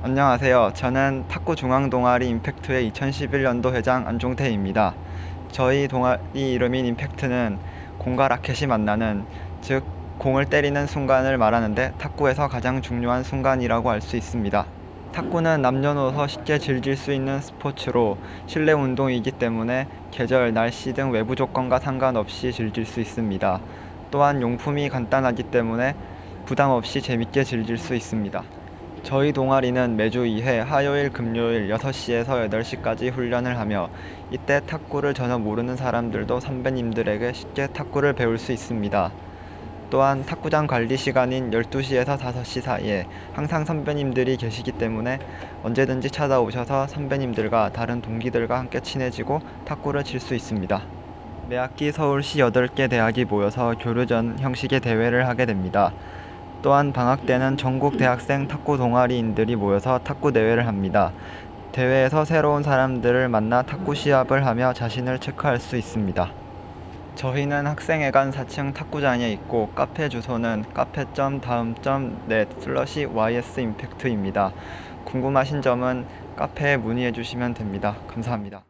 안녕하세요. 저는 탁구 중앙 동아리 임팩트의 2011년도 회장 안종태입니다. 저희 동아리 이름인 임팩트는 공과 라켓이 만나는 즉 공을 때리는 순간을 말하는데 탁구에서 가장 중요한 순간이라고 할 수 있습니다. 탁구는 남녀노소 쉽게 즐길 수 있는 스포츠로 실내 운동이기 때문에 계절, 날씨 등 외부 조건과 상관없이 즐길 수 있습니다. 또한 용품이 간단하기 때문에 부담 없이 재밌게 즐길 수 있습니다. 저희 동아리는 매주 2회 화요일, 금요일 6시에서 8시까지 훈련을 하며 이때 탁구를 전혀 모르는 사람들도 선배님들에게 쉽게 탁구를 배울 수 있습니다. 또한 탁구장 관리 시간인 12시에서 5시 사이에 항상 선배님들이 계시기 때문에 언제든지 찾아오셔서 선배님들과 다른 동기들과 함께 친해지고 탁구를 칠 수 있습니다. 매 학기 서울시 8개 대학이 모여서 교류전 형식의 대회를 하게 됩니다. 또한 방학 때는 전국 대학생 탁구 동아리인들이 모여서 탁구 대회를 합니다. 대회에서 새로운 사람들을 만나 탁구 시합을 하며 자신을 체크할 수 있습니다. 저희는 학생회관 4층 탁구장에 있고 카페 주소는 카페.다음.net 슬러시 ys임팩트입니다. 궁금하신 점은 카페에 문의해 주시면 됩니다. 감사합니다.